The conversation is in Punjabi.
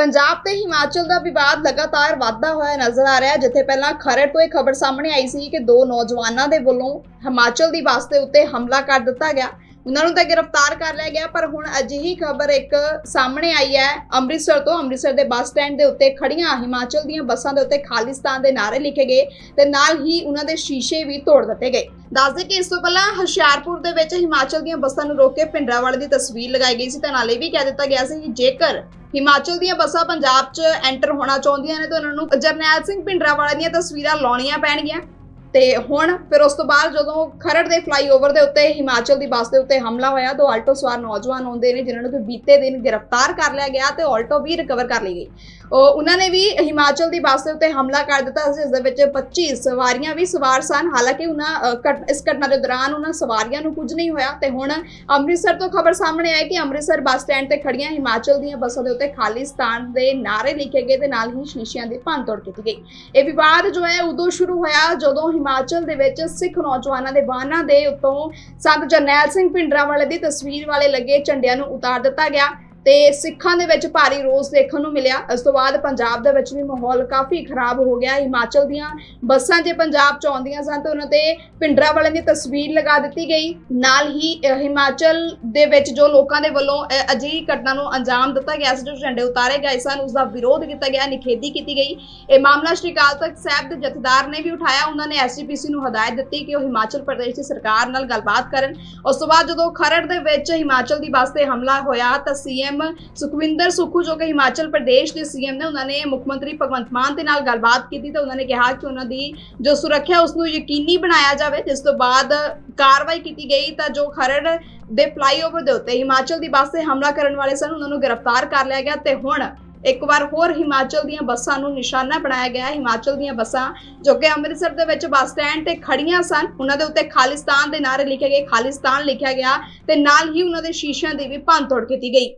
ਪੰਜਾਬ ਤੇ ਹਿਮਾਚਲ ਦਾ ਵਿਵਾਦ ਲਗਾਤਾਰ ਵਧਦਾ ਹੋਇਆ ਨਜ਼ਰ ਆ ਰਿਹਾ ਹੈ, ਜਿੱਥੇ ਪਹਿਲਾਂ ਖਰੜ ਤੋਂ ਇਹ ਖਬਰ ਸਾਹਮਣੇ ਆਈ ਸੀ ਕਿ ਦੋ ਨੌਜਵਾਨਾਂ ਦੇ ਵੱਲੋਂ ਹਿਮਾਚਲ ਦੀ ਬੱਸ ਦੇ ਉੱਤੇ ਹਮਲਾ ਕਰ ਦਿੱਤਾ ਗਿਆ। ਉਹਨਾਂ ਨੂੰ ਤਾਂ ਗ੍ਰਿਫਤਾਰ ਕਰ ਲਿਆ ਗਿਆ, ਪਰ ਹੁਣ ਅਜਿਹੀ ਖਬਰ ਇੱਕ ਸਾਹਮਣੇ ਆਈ ਹੈ। ਅੰਮ੍ਰਿਤਸਰ ਤੋਂ ਅੰਮ੍ਰਿਤਸਰ ਦੇ ਬੱਸ ਸਟੈਂਡ ਦੇ ਉੱਤੇ ਖੜੀਆਂ ਹਿਮਾਚਲ ਦੀਆਂ ਬੱਸਾਂ ਦੇ ਉੱਤੇ ਖਾਲਿਸਤਾਨ ਦੇ ਨਾਅਰੇ ਲਿਖੇ ਗਏ ਤੇ ਨਾਲ ਹੀ ਉਹਨਾਂ ਦੇ ਸ਼ੀਸ਼ੇ ਵੀ ਤੋੜ ਦਿੱਤੇ ਗਏ। ਦੱਸਦੇ ਕਿ ਇਸ ਤੋਂ ਪਹਿਲਾਂ ਹੁਸ਼ਿਆਰਪੁਰ ਦੇ ਵਿੱਚ ਹਿਮਾਚਲ ਦੀਆਂ ਬੱਸਾਂ ਨੂੰ ਰੋਕ ਕੇ ਭਿੰਡਰਾਂਵਾਲੇ ਦੀ ਤਸਵੀਰ ਲਗਾਈ ਗਈ ਸੀ। ਤੇ ਨਾਲੇ ਵੀ ਕਹਿ ਦਿੱਤਾ ਗਿਆ ਸੀ ਕਿ ਜੇਕਰ ਹਿਮਾਚਲ ਦੀਆਂ ਬੱਸਾਂ ਪੰਜਾਬ 'ਚ ਐਂਟਰ ਹੋਣਾ ਚਾਹੁੰਦੀਆਂ ਨੇ ਤਾਂ ਉਹਨਾਂ ਨੂੰ ਜਰਨੈਲ ਸਿੰਘ ਭਿੰਡਰਾਂਵਾਲੇ ਦੀਆਂ ਤਸਵੀਰਾਂ ਲਾਉਣੀਆਂ ਪੈਣਗੀਆਂ। ਤੇ ਹੁਣ ਫਿਰ ਉਸ ਤੋਂ ਬਾਅਦ ਜਦੋਂ ਖਰੜ ਦੇ ਫਲਾਈਓਵਰ ਦੇ ਉੱਤੇ ਹਿਮਾਚਲ ਦੀ ਬੱਸ ਦੇ ਉੱਤੇ ਹਮਲਾ ਹੋਇਆ, ਦੋ ਆਲਟੋ ਸਵਾਰ ਨੌਜਵਾਨ ਆਉਂਦੇ ਨੇ, ਜਿਨ੍ਹਾਂ ਨੂੰ ਬੀਤੇ ਦਿਨ ਗ੍ਰਿਫਤਾਰ ਕਰ ਲਿਆ ਗਿਆ ਤੇ ਆਲਟੋ ਵੀ ਰਿਕਵਰ ਕਰ ਲਈ ਗਈ। ਉਹਨਾਂ ਨੇ ਵੀ ਹਿਮਾਚਲ ਦੀ ਬੱਸ ਦੇ ਉੱਤੇ ਹਮਲਾ ਕਰ ਦਿੱਤਾ ਸੀ ਜਿਸ ਦੇ ਵਿੱਚ 25 ਸਵਾਰੀਆਂ ਵੀ ਸਵਾਰ ਸਨ। ਹਾਲਾਂਕਿ ਉਹਨਾਂ ਘਟ- ਇਸ ਘਟਨਾ ਦੇ ਦੌਰਾਨ ਉਹਨਾਂ ਸਵਾਰੀਆਂ ਨੂੰ ਕੁਝ ਨਹੀਂ ਹੋਇਆ ਤੇ ਹੁਣ ਅੰਮ੍ਰਿਤਸਰ ਤੋਂ ਖਬਰ ਸਾਹਮਣੇ ਆਈ ਕਿ ਅੰਮ੍ਰਿਤਸਰ ਬੱਸ ਸਟੈਂਡ ਤੇ ਖੜੀਆਂ ਹਿਮਾਚਲ ਦੀਆਂ ਬੱਸਾਂ ਦੇ ਉੱਤੇ ਖਾਲਿਸਤਾਨ ਦੇ ਨਾਅਰੇ ਲਿਖੇ ਗਏ ਤੇ ਨਾਲ ਹੀ ਸ਼ੀਸ਼ਿਆਂ ਦੀ ਭੰਨਤੋੜ ਕੀਤੀ ਗਈ। ਇਹ ਵਿਵਾਦ ਜੋ ਹੈ, ਉਦੋਂ ਸ਼ੁਰੂ ਹੋਇਆ ਜਦੋਂ ਹਿਮਾਚਲ ਦੇ ਵਿੱਚ ਸਿੱਖ ਨੌਜਵਾਨਾਂ ਦੇ ਵਾਹਨਾਂ ਦੇ ਉੱਤੋਂ ਸੰਤ ਜਰਨੈਲ ਸਿੰਘ ਭਿੰਡਰਾਂਵਾਲੇ ਦੀ ਤਸਵੀਰ ਵਾਲੇ ਲੱਗੇ ਝੰਡਿਆਂ ਨੂੰ ਉਤਾਰ ਦਿੱਤਾ ਗਿਆ। ਤੇ ਸਿੱਖਾਂ ਦੇ ਵਿੱਚ ਭਾਰੀ ਰੋਸ ਦੇਖਣ ਨੂੰ ਮਿਲਿਆ। ਇਸ ਤੋਂ ਬਾਅਦ ਪੰਜਾਬ ਦੇ ਵਿੱਚ ਵੀ ਮਾਹੌਲ ਕਾਫੀ ਖਰਾਬ ਹੋ ਗਿਆ। ਹਿਮਾਚਲ ਦੀਆਂ ਬੱਸਾਂ ਜੇ ਪੰਜਾਬ ਚ ਆਉਂਦੀਆਂ ਸਨ ਤਾਂ ਉਹਨਾਂ ਤੇ ਭਿੰਡਰਾਂ ਵਾਲਿਆਂ ਦੀ ਤਸਵੀਰ ਲਗਾ ਦਿੱਤੀ ਗਈ। ਨਾਲ ਹੀ ਹਿਮਾਚਲ ਦੇ ਵਿੱਚ ਜੋ ਲੋਕਾਂ ਦੇ ਵੱਲੋਂ ਅਜਿਹੀ ਘਟਨਾ ਨੂੰ ਅੰਜਾਮ ਦਿੱਤਾ ਗਿਆ ਸੀ, ਜੋ ਝੰਡੇ ਉਤਾਰੇ ਗਏ ਸਨ ਉਸ ਦਾ ਵਿਰੋਧ ਕੀਤਾ ਗਿਆ, ਨਿਖੇਧੀ ਕੀਤੀ ਗਈ। ਇਹ ਮਾਮਲਾ ਸ਼੍ਰੀ ਅਕਾਲ ਤਖਤ ਸਾਹਿਬ ਦੇ ਜਥੇਦਾਰ ਨੇ ਵੀ ਉਠਾਇਆ। ਉਹਨਾਂ ਨੇ ਐਸਜੀਪੀਸੀ ਨੂੰ ਹਦਾਇਤ ਦਿੱਤੀ ਕਿ ਉਹ ਹਿਮਾਚਲ ਪ੍ਰਦੇਸ਼ ਦੀ ਸਰਕਾਰ ਨਾਲ ਗੱਲਬਾਤ ਕਰਨ। ਉਸ ਤੋਂ ਬਾਅਦ ਜਦੋਂ ਖਰੜ ਦੇ ਵਿੱਚ ਹਿਮਾਚਲ ਦੀ ਬੱਸ ਤੇ ਹਮਲਾ ਹੋਇਆ ਤਾਂ ਸੀਐਮ ਸੁਖਵਿੰਦਰ ਸੁਖੂ ਜੋ ਕਿ ਹਿਮਾਚਲ ਪ੍ਰਦੇਸ਼ ਦੇ ਸੀਐਮ ਨੇ, ਉਹਨਾਂ ਨੇ ਮੁੱਖ ਮੰਤਰੀ ਭਗਵੰਤ ਮਾਨ ਦੇ ਨਾਲ ਗੱਲਬਾਤ ਕੀਤੀ ਤੇ ਉਹਨਾਂ ਨੇ ਕਿਹਾ ਕਿ ਉਹਨਾਂ ਦੀ ਜੋ ਸੁਰੱਖਿਆ, ਉਸ ਨੂੰ ਯਕੀਨੀ ਬਣਾਇਆ ਜਾਵੇ, ਜਿਸ ਤੋਂ ਬਾਅਦ ਕਾਰਵਾਈ ਕੀਤੀ ਗਈ ਤਾਂ ਜੋ ਖਰੜ ਦੇ ਫਲਾਈਓਵਰ ਦੇ ਉੱਤੇ ਹਿਮਾਚਲ ਦੀ ਬੱਸ ਤੇ ਹਮਲਾ ਕਰਨ ਵਾਲੇ ਸਨ, ਉਹਨਾਂ ਨੂੰ ਗ੍ਰਿਫਤਾਰ ਕਰ ਲਿਆ ਗਿਆ ਤੇ ਹੁਣ ਇੱਕ ਵਾਰ ਹੋਰ ਹਿਮਾਚਲ ਦੀਆਂ ਬੱਸਾਂ ਨੂੰ ਨਿਸ਼ਾਨਾ ਬਣਾਇਆ ਗਿਆ ਹੈ। ਹਿਮਾਚਲ ਦੀਆਂ ਬੱਸਾਂ ਜੋ ਕਿ ਅੰਮ੍ਰਿਤਸਰ ਦੇ ਵਿੱਚ ਬੱਸ ਸਟੈਂਡ ਤੇ ਖੜੀਆਂ ਸਨ, ਉਹਨਾਂ ਦੇ ਉੱਤੇ ਖਾਲਿਸਤਾਨ ਦੇ ਨਾਰੇ ਲਿਖੇ ਗਏ। ਖਾਲਿਸਤਾਨ ਲਿਖਿਆ ਗਿਆ ਤੇ ਨਾਲ ਹੀ ਉਹਨਾਂ ਦੇ ਸ਼ੀਸ਼ਿਆਂ ਦੀ ਵੀ ਭੰਨਤੋੜ ਕੀਤੀ ਗਈ।